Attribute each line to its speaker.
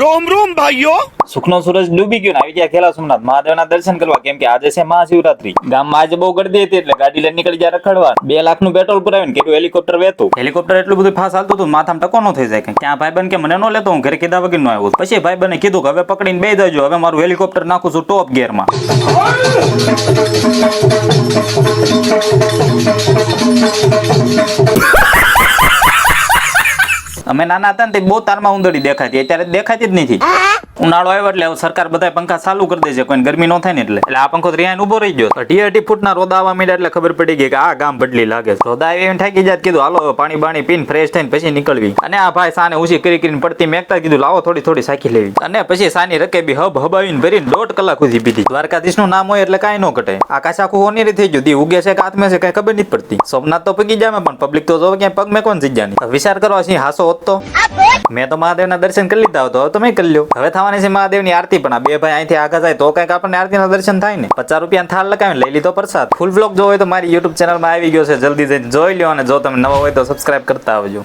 Speaker 1: રોમ રોમ ભાઈઓ.
Speaker 2: સુખનો સૂરજ ડૂબી ગયો આવી ગયા ખેલા સોમનાથ. મહાદેવના દર્શન કરવા કેમ કે આજે છે મહાશિવરાત્રી. ગામમાં આજે બહુ ગરદી હતી એટલે ગાડી લઈને નીકળી જાય રખડવા. બે લાખનું પેટ્રોલ પુરાવીને કેટલું હેલિકોપ્ટર વહેતું. હેલિકોપ્ટર એટલું બધું ફાસ હાલતું હતું માથામાં ટકો ન થઈ જાય ક્યાં ભાઈ બન કે મને ન લેતો હું ઘરે કીધા વગર નો આવ્યો પછી ભાઈ બને કીધું કે હવે પકડીને બે જજો હવે મારું હેલિકોપ્ટર નાખું છું ટોપ ગેરમાં અમે નાના હતા ને તે બહુ તારમાં ઉંદરડી દેખાતી. અત્યારે દેખાતી જ નથી. ઉનાળો આવ્યો એટલે સરકાર બધા પંખા ચાલુ કરી દે છે કોઈ ગરમી ન થાય ને એટલે. એટલે આ પંખો રિયાન ઊભો રહી ગયો. અઢી અઢી ફૂટના રોદા આવવા માંડ્યા એટલે ખબર પડી ગઈ કે આ ગામ બદલી લાગે છે. રોદા આવી એમ થાકી જાય કીધું, હાલો પાણી બાણી પીને ફ્રેશ થઈને પછી નીકળવી. અને આ ભાઈ સાને ઉછી કરી કરીને પડતી મેકતા કીધું, લાવો, થોડી થોડી સાખી લેવી. અને પછી સાની રકે બી હબ હબાવીને ભરીને દોઢ કલાક સુધી પીધી. દ્વારકાધીશનું નામ હોય એટલે કાંઈ ન ઘટે. આકાશ આખું ઓનેરી થઈ ગયું. દી ઉગે છે કે હાથમાં છે કઈ ખબર નથી પડતી. સોમનાથ તો પગી જાય પણ પબ્લિક તો જોવે ક્યાંય પગ મેં કોણ જગ્યાની વિચાર કરવા છે હાસો હોત તો મેં તો મહાદેવના દર્શન કરી લીધા હતો તમે કરી લ્યો. હવે થવાની છે મહાદેવની આરતી, પણ આ બે ભાઈ અહીંથી આગળ જાય તો કંઈક આપણને આરતીના દર્શન થાય ને. પચાસ રૂપિયા થાળ લગાવીને લઈ લીધો પ્રસાદ. ફૂલ બ્લોગ જો હોય તો મારી યુટ્યુબ ચેનલમાં આવી ગયો છે. જલ્દી જઈને જોઈ લ્યો અને જો તમે નવા હોય તો સબસ્ક્રાઇબ કરતા આવજો.